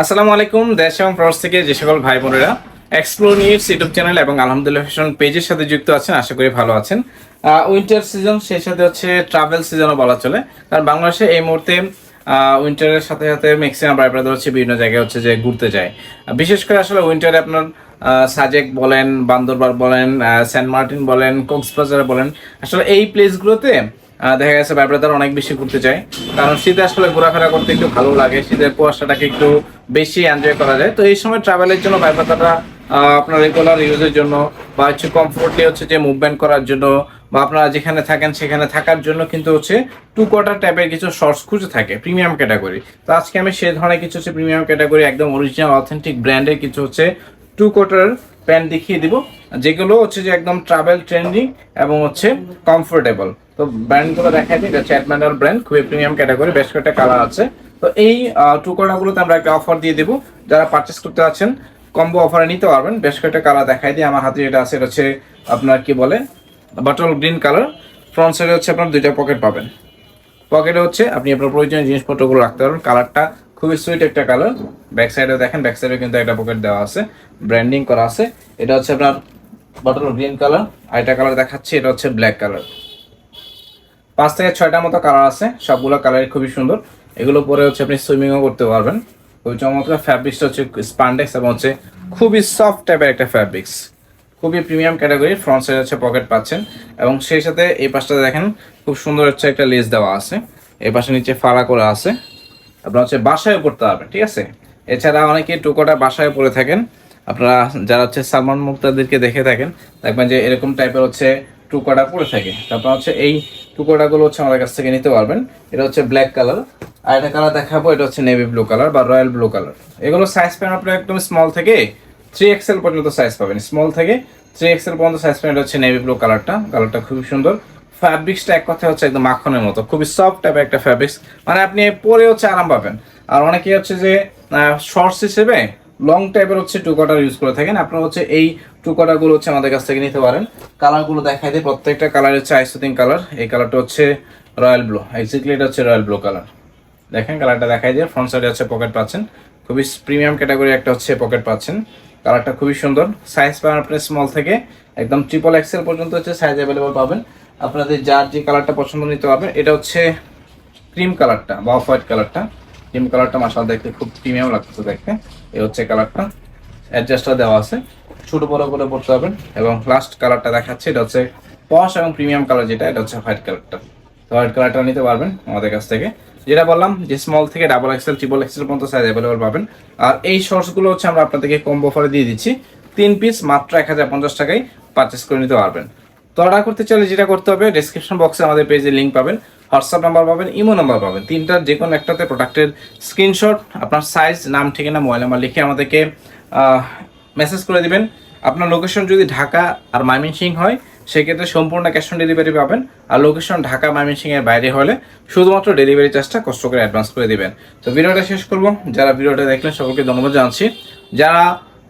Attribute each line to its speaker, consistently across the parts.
Speaker 1: আসসালামু আলাইকুম, দেশ এবং প্রবাস থেকে যে সকল ভাই বোনেরা এক্সপ্লোর নিউজ ইউটিউব চ্যানেল এবং আলহামদুলিল্লাহ ফ্যাশন পেজের সাথে যুক্ত আছেন, আশা করি ভালো আছেন। উইন্টার সিজন সেই সাথে হচ্ছে ট্রাভেল সিজনও বলা চলে। কারণ বাংলাদেশে এই মুহূর্তে উইন্টারের সাথে সাথে ম্যাক্সিমাম ভাই ব্রাদার হচ্ছে বিভিন্ন জায়গায় হচ্ছে যে ঘুরতে যায়। বিশেষ করে আসলে উইন্টারে আপনার সাজেক বলেন বান্দরবার বলেন সেন্ট মার্টিন বলেন কক্সবাজার বলেন, আসলে এই প্লেসগুলোতে দেখা গেছে ভাই অনেক বেশি ঘুরতে যায়। কারণ শীতে আসলে ঘোরাফেরা করতে একটু ভালো লাগে, শীতের কুয়াশাটাকে একটু বেশি এনজয় করা যায়। তো এই সময় ট্রাভেলের জন্য ব্রাদাররা আপনার রেগুলার ইউজের জন্য বা হচ্ছে কমফোর্টলি হচ্ছে যে মুভমেন্ট করার জন্য বা আপনারা যেখানে থাকেন সেখানে থাকার জন্য কিন্তু হচ্ছে টু কোয়ার্টার টাইপের কিছু শর্টস খুঁজে থাকে প্রিমিয়াম ক্যাটাগরি তো আজকে আমি সেই ধরনের কিছু হচ্ছে প্রিমিয়াম ক্যাটাগরি একদম অরিজিনাল অথেন্টিক ব্র্যান্ডের কিছু হচ্ছে টু কোয়ার্টার প্যান্ট দেখিয়ে দিব। যেগুলো হচ্ছে যে একদম ট্রাভেল ট্রেন্ডিং এবং হচ্ছে কমফোর্টেবল তো ব্র্যান্ডগুলো দেখা যায় এটা চ্যাটম্যান্ডার ব্র্যান্ড খুবই প্রিমিয়াম ক্যাটাগরি বেশ কয়েকটা কালার আছে। তো এই টু কোয়ার্টারগুলোতে আমরা একটা অফার দিয়ে দেবো। যারা পারচেস করতে আছেন কম্বো অফারে নিতে পারবেন। বেশ কয়েকটা কালার দেখাই দিয়ে আমার হাতে যেটা আছে, এটা হচ্ছে আপনার কি বলে বাটল গ্রিন কালার ফ্রন্ট সাইডে হচ্ছে আপনার দুইটা পকেট পাবেন। পকেটে হচ্ছে আপনি আপনার প্রয়োজনীয় জিনিসপত্রগুলো রাখতে পারবেন। কালারটা খুবই সুইট একটা কালার ব্যাক সাইডে দেখেন ব্যাক সাইডে কিন্তু একটা পকেট দেওয়া আছে। ব্র্যান্ডিং করা আছে। এটা হচ্ছে আপনার বাটল গ্রিন কালার আর একটা কালার দেখাচ্ছি, এটা হচ্ছে ব্ল্যাক কালার পাঁচ থেকে ছয়টার মতো কালার আছে। সবগুলো কালার খুবই সুন্দর। এগুলো পরে হচ্ছে আপনি সুইমিংও করতে পারবেন। খুবই চমৎকার ফ্যাব্রিক্সটা হচ্ছে স্পান্ডেক্স এবং হচ্ছে খুবই সফট টাইপের একটা ফ্যাব্রিক্স খুবই প্রিমিয়াম ক্যাটাগরি ফ্রন্ট সাইড হচ্ছে পকেট পাচ্ছেন। এবং সেই সাথে এই পাশটা দেখেন, খুব সুন্দর হচ্ছে একটা লেস দেওয়া আছে। এই পাশে নিচে ফাড়া করা আছে। আপনার হচ্ছে বাসায় পড়তে পারবেন, ঠিক আছে? এছাড়া অনেকে টুকোটা বাসায় পরে থাকেন। আপনারা যারা হচ্ছে সালমান মুক্তাদেরকে দেখে থাকেন, দেখবেন যে এরকম টাইপের হচ্ছে টুকোটা পরে থাকে। তারপর হচ্ছে এই টুকোটাগুলো হচ্ছে আমাদের কাছ থেকে নিতে পারবেন। এটা হচ্ছে ব্ল্যাক কালার আর একটা কালার দেখাবো, এটা হচ্ছে নেভি ব্লু কালার বা রয়্যাল ব্লু কালার এগুলো সাইজ পাবেন আপনার একদম স্মল থেকে থ্রি এক্সেল পর্যন্ত সাইজ পাবেন। স্মল থেকে থ্রি এক্সেল পর্যন্ত সাইজ পাবেন এটা হচ্ছে নেভি ব্লু কালারটা কালারটা খুবই সুন্দর। ফ্যাব্রিক্সটা এক কথা হচ্ছে একদম মাখনের মতো। খুবই সফট টাইপের একটা ফ্যাব্রিক্স মানে আপনি পরে হচ্ছে আরাম পাবেন। আর অনেকে হচ্ছে যে শর্টস হিসেবে লং টাইপের হচ্ছে টু কাটার ইউজ করে থাকেন। আপনারা হচ্ছে এই টু গুলো হচ্ছে আমাদের কাছ থেকে নিতে পারেন। কালারগুলো দেখাই দিই। প্রত্যেকটা কালার হচ্ছে আইসোতিং কালার এই কালারটা হচ্ছে রয়্যাল ব্লু এক্স্যাক্টলি এটা হচ্ছে রয়্যাল ব্লু কালার দেখেন কালারটা দেখাই দিয়ে ফ্রন্ট সাইডে হচ্ছে পকেট পাচ্ছেন। খুবই প্রিমিয়াম ক্যাটাগরি একটা হচ্ছে পকেট পাচ্ছেন। কালারটা খুবই সুন্দর। সাইজ পাবেন আপনি স্মল থেকে। একদম ট্রিপল এক্সেল পর্যন্ত হচ্ছে সাইজ অ্যাভেলেবল পাবেন। আপনাদের যার যে কালারটা পছন্দ নিতে পারবেন এটা হচ্ছে ক্রিম কালারটা বা অফ হোয়াইট কালারটা। ক্রিম কালারটা মাসাল দেখতে খুব প্রিমিয়াম লাগতেছে দেখতে। এ হচ্ছে কালারটা। অ্যাডজাস্টটা দেওয়া আছে। ছোট বড় করে পড়তে পারবেন এবং লাস্ট কালারটা দেখাচ্ছে, এটা হচ্ছে পশ এবং প্রিমিয়াম কালার যেটা, এটা হচ্ছে হোয়াইট কালারটা। হোয়াইট কালারটা নিতে পারবেন আমাদের কাছ থেকে। যেটা বললাম যে স্মল থেকে ডাবল এক্সেল ট্রিপল এক্সেল পর্যন্ত সাইজ অ্যাভেলেবল পাবেন। আর এই শর্টসগুলো হচ্ছে আমরা আপনাদেরকে কম্বো অফারে দিয়ে দিচ্ছি। তিন পিস মাত্র এক হাজার পঞ্চাশ টাকায় পারচেস করে নিতে পারবেন। তো অর্ডার করতে চাইলে যেটা করতে হবে ডেসক্রিপশন বক্সে আমাদের পেজে লিঙ্ক পাবেন হোয়াটসঅ্যাপ নাম্বার পাবেন ইমো নাম্বার পাবেন। তিনটার যে কোনো একটাতে প্রোডাক্টের স্ক্রিনশট আপনার সাইজ নাম, ঠিকানা মোবাইল নাম্বার লিখে আমাদেরকে মেসেজ করে দিবেন। আপনার লোকেশন যদি ঢাকা আর ময়মনসিং হয়, সেক্ষেত্রে সম্পূর্ণ ক্যাশ অন ডেলিভারি পাবেন। আর লোকেশন ঢাকা ময়মনসিং এর বাইরে হলে শুধুমাত্র ডেলিভারি চার্জটা কষ্ট করে অ্যাডভান্স করে দিবেন। তো ভিডিওটা শেষ করব। যারা ভিডিওটা দেখলেন, সকলকে ধন্যবাদ জানাচ্ছি। যারা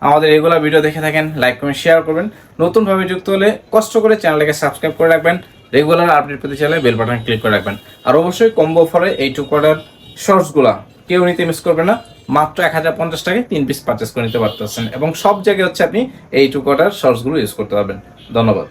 Speaker 1: আমাদের এগুলো ভিডিও দেখে থাকেন লাইক কমেন্ট শেয়ার করবেন। নতুনভাবে যুক্ত হলে কষ্ট করে চ্যানেলটাকে সাবস্ক্রাইব করে রাখবেন। রেগুলার আপডেট পেতে চাইলে বেল বাটন ক্লিক করে রাখবেন। আর অবশ্যই কম্বো অফারে এই টু কোয়ার্টার শর্টসগুলা কেউ নিতে মিস করবে না। মাত্র এক হাজার পঞ্চাশ টাকায় তিন পিস পারচেস করে নিতে পারতেছেন। এবং সব জায়গায় হচ্ছে আপনি এই টু কোয়ার্টার শর্টসগুলো ইউজ করতে পারবেন। ধন্যবাদ।